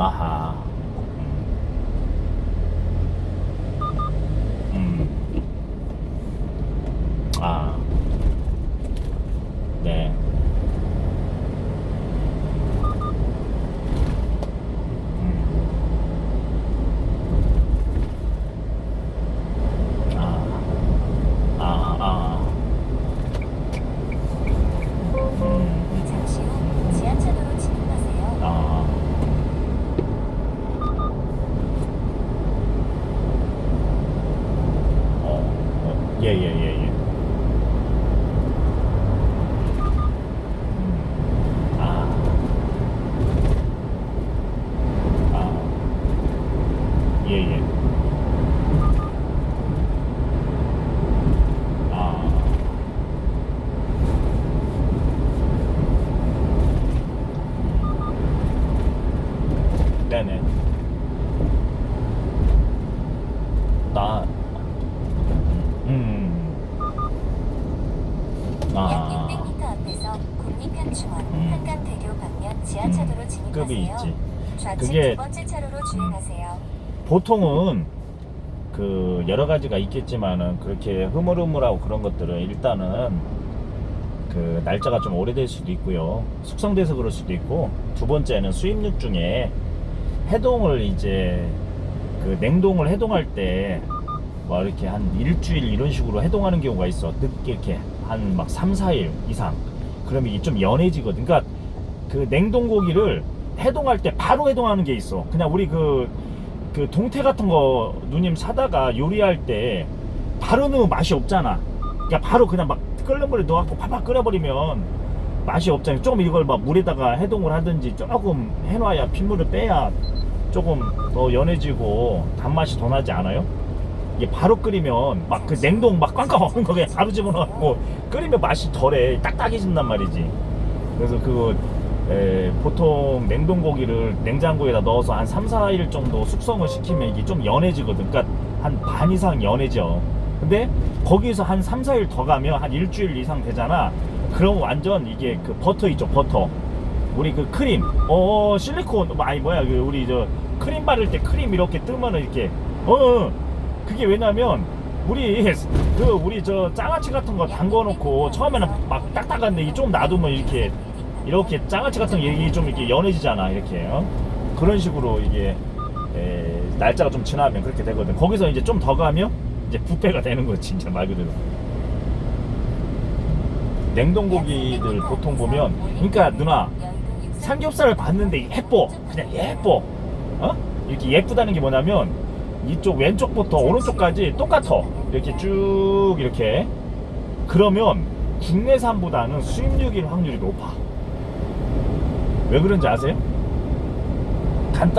아하. 음. 아. 네. 음. 아. 아, 아. 음. 잠시 후 지하철로 진입하세요. 아. 어, 어, 예, 예, 예, 예. 음, 아. 아. 예, 예. 아. 네네. 나, 음. 약 아, 600m 앞에서 국립현충원 음. 한강대교 방면 지하차도로 음, 진입하세요. 급이 있지. 좌측 그게- 두 번째 차로로 주행하세요. 보통은 그 여러 가지가 있겠지만은 그렇게 흐물흐물하고 그런 것들은 일단은 그 날짜가 좀 오래될 수도 있고요. 숙성돼서 그럴 수도 있고 두 번째는 수입육 중에 해동을 이제 그 냉동을 해동할 때 뭐 이렇게 한 일주일 이런 식으로 해동하는 경우가 있어. 늦게 이렇게 한 막 3, 4일 이상. 그러면 이게 좀 연해지거든. 그러니까 그 냉동 고기를 해동할 때 바로 해동하는 게 있어. 그냥 우리 그, 그 동태 같은 거 누님 사다가 요리할 때 바로 넣으면 맛이 없잖아. 그러니까 바로 그냥 막 끓는 물에 넣어갖고 팍팍 끓여버리면 맛이 없잖아요. 조금 이걸 막 물에다가 해동을 하든지 조금 해놔야 핏물을 빼야 조금 더 연해지고 단맛이 더 나지 않아요? 이게 바로 끓이면 막 그 냉동 막 꽝꽝 먹는 거 그냥 바로 집어넣고 끓이면 맛이 덜해. 딱딱해진단 말이지. 그래서 그거 에, 보통 냉동 고기를 냉장고에다 넣어서 한 3, 4일 정도 숙성을 시키면 이게 좀 연해지거든. 그러니까 한 반 이상 연해져. 근데 거기서 한 3, 4일 더 가면 한 일주일 이상 되잖아. 그럼 완전 이게 그 버터 있죠 버터. 우리 그 크림. 어 실리콘. 뭐, 아니 뭐야. 그 우리 저 크림 바를 때 크림 이렇게 뜨면은 이렇게 어, 어 그게 왜냐면 우리 그 우리 저 장아찌 같은 거 담궈 놓고 처음에는 막 딱딱한데 이게 좀 놔두면 이렇게 이렇게 장아찌 같은 게 이게 좀 이렇게 연해지잖아 이렇게. 어? 그런 식으로 이게 에, 날짜가 좀 지나면 그렇게 되거든. 거기서 이제 좀 더 가면 이제 부패가 되는 거지 진짜 말 그대로. 냉동고기들 보통 보면 그러니까 누나 삼겹살을 봤는데 예뻐. 그냥 예뻐. 어? 이렇게 예쁘다는 게 뭐냐면 이쪽 왼쪽부터 오른쪽까지 똑같아 이렇게 쭉 이렇게. 그러면 국내산보다는 수입육일 확률이 높아. 왜 그런지 아세요? 간단